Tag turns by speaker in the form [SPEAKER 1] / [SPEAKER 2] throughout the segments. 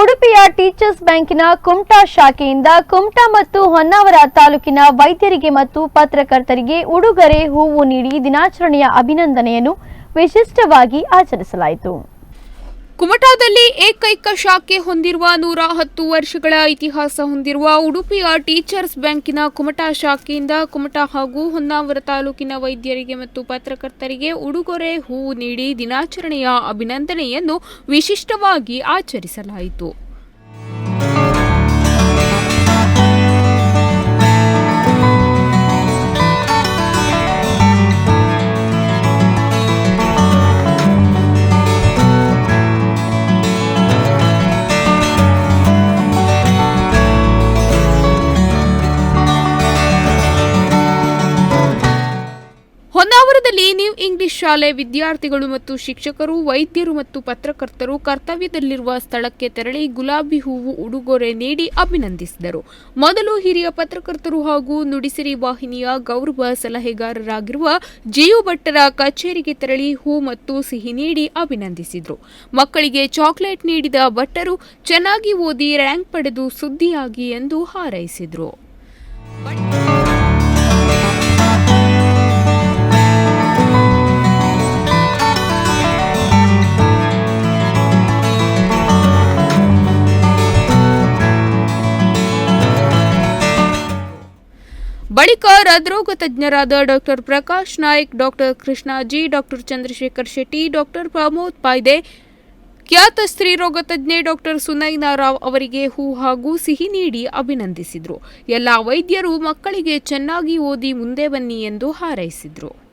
[SPEAKER 1] ಉಡುಪಿಯ ಟೀಚರ್ಸ್ ಬ್ಯಾಂಕಿನ ಕುಮಟಾ ಶಾಖೆಯಿಂದ ಕುಮಟಾ ಮತ್ತು ಹೊನ್ನಾವರ ತಾಲೂಕಿನ ವೈದ್ಯರಿಗೆ ಮತ್ತು ಪತ್ರಕರ್ತರಿಗೆ ಉಡುಗೊರೆ, ಹೂವು ನೀಡಿ ದಿನಾಚರಣೆಯ ಅಭಿನಂದನೆಯನ್ನು ವಿಶಿಷ್ಟವಾಗಿ ಆಚರಿಸಲಾಯಿತು.
[SPEAKER 2] ಕುಮಟಾದಲ್ಲಿ ಏಕೈಕ ಶಾಖೆ ಹೊಂದಿರುವ ನೂರ ಹತ್ತು ವರ್ಷಗಳ ಇತಿಹಾಸ ಹೊಂದಿರುವ ಉಡುಪಿಯ ಟೀಚರ್ಸ್ ಬ್ಯಾಂಕಿನ ಕುಮಟಾ ಶಾಖೆಯಿಂದ ಕುಮಟಾ ಹಾಗೂ ಹೊನ್ನಾವರ ತಾಲೂಕಿನ ವೈದ್ಯರಿಗೆ ಮತ್ತು ಪತ್ರಕರ್ತರಿಗೆ ಉಡುಗೊರೆ, ಹೂವು ನೀಡಿ ದಿನಾಚರಣೆಯ ಅಭಿನಂದನೆಯನ್ನು ವಿಶಿಷ್ಟವಾಗಿ ಆಚರಿಸಲಾಯಿತು. ಹೊನ್ನಾವರದಲ್ಲಿ ನ್ಯೂ ಇಂಗ್ಲಿಷ್ ಶಾಲೆ ವಿದ್ಯಾರ್ಥಿಗಳು ಮತ್ತು ಶಿಕ್ಷಕರು, ವೈದ್ಯರು ಮತ್ತು ಪತ್ರಕರ್ತರು ಕರ್ತವ್ಯದಲ್ಲಿರುವ ಸ್ಥಳಕ್ಕೆ ತೆರಳಿ ಗುಲಾಬಿ ಹೂವು ಉಡುಗೊರೆ ನೀಡಿ ಅಭಿನಂದಿಸಿದರು. ಮೊದಲು ಹಿರಿಯ ಪತ್ರಕರ್ತರು ಹಾಗೂ ನುಡಿಸಿರಿ ವಾಹಿನಿಯ ಗೌರವ ಸಲಹೆಗಾರರಾಗಿರುವ ಜಿಯು ಭಟ್ಟರ ಕಚೇರಿಗೆ ತೆರಳಿ ಹೂ ಮತ್ತು ಸಿಹಿ ನೀಡಿ ಅಭಿನಂದಿಸಿದರು. ಮಕ್ಕಳಿಗೆ ಚಾಕ್ಲೇಟ್ ನೀಡಿದ ಭಟ್ಟರು ಚೆನ್ನಾಗಿ ಓದಿ ರ್ಯಾಂಕ್ ಪಡೆದು ಸುದ್ದಿಯಾಗಿ ಎಂದು ಹಾರೈಸಿದರು. ಬಳಿಕ ಹೃದ್ರೋಗ ತಜ್ಞರಾದ doctor Prakash Nayak, doctor Krishnaji doctor Chandrashekar Shetty, doctor Pramod Paide, ಖ್ಯಾತ ಸ್ತ್ರೀರೋಗ ತಜ್ಞೆ ಡಾಕ್ಟರ್ ಸುನೈನಾ ರಾವ್ ಅವರಿಗೆ ಹೂ ಹಾಗೂ ಸಿಹಿ ನೀಡಿ ಅಭಿನಂದಿಸಿದರು. ಎಲ್ಲ ವೈದ್ಯರು ಮಕ್ಕಳಿಗೆ ಚೆನ್ನಾಗಿ ಓದಿ ಮುಂದೆ ಬನ್ನಿ ಎಂದು ಹಾರೈಸಿದರು.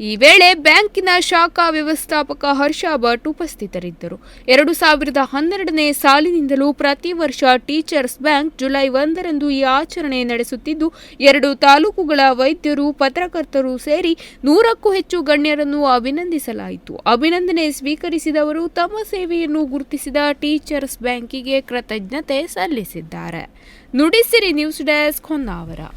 [SPEAKER 2] ಈ ವೇಳೆ ಬ್ಯಾಂಕಿನ ಶಾಖಾ ವ್ಯವಸ್ಥಾಪಕ ಹರ್ಷ ಭಟ್ ಉಪಸ್ಥಿತರಿದ್ದರು. ಎರಡು ಸಾವಿರದ ಹನ್ನೆರಡನೇ ಸಾಲಿನಿಂದಲೂ ಪ್ರತಿ ವರ್ಷ ಟೀಚರ್ಸ್ ಬ್ಯಾಂಕ್ ಜುಲೈ ಒಂದರಂದು ಈ ಆಚರಣೆ ನಡೆಸುತ್ತಿದ್ದು, ಎರಡು ತಾಲೂಕುಗಳ ವೈದ್ಯರು, ಪತ್ರಕರ್ತರು ಸೇರಿ ನೂರಕ್ಕೂ ಹೆಚ್ಚು ಗಣ್ಯರನ್ನು ಅಭಿನಂದಿಸಲಾಯಿತು. ಅಭಿನಂದನೆ ಸ್ವೀಕರಿಸಿದವರು ತಮ್ಮ ಸೇವೆಯನ್ನು ಗುರುತಿಸಿದ ಟೀಚರ್ಸ್ ಬ್ಯಾಂಕಿಗೆ ಕೃತಜ್ಞತೆ ಸಲ್ಲಿಸಿದ್ದಾರೆ. Nudisiri news desk Honnavar.